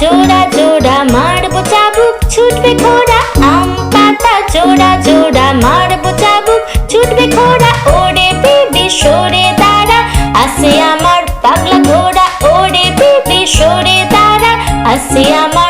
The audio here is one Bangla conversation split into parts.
জোড়া জোড়া মারবো চাবুক, ছুটবে ঘোড়া, আম পাতা জোড়া জোড়া মারবো চাবুক, ছুটবে ঘোড়া, ওরে বেবি সরে দাঁড়া, আসে আমার পাগলা ঘোড়া, ওরে বেবি সরে দাঁড়া, আসে আমার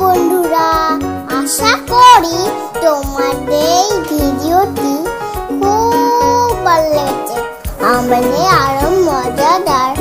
বন্ধুরা আশা করি তোমাদের এই ভিডিওটি খুব ভালো লেগেছে। আমাদের আরও মজাদার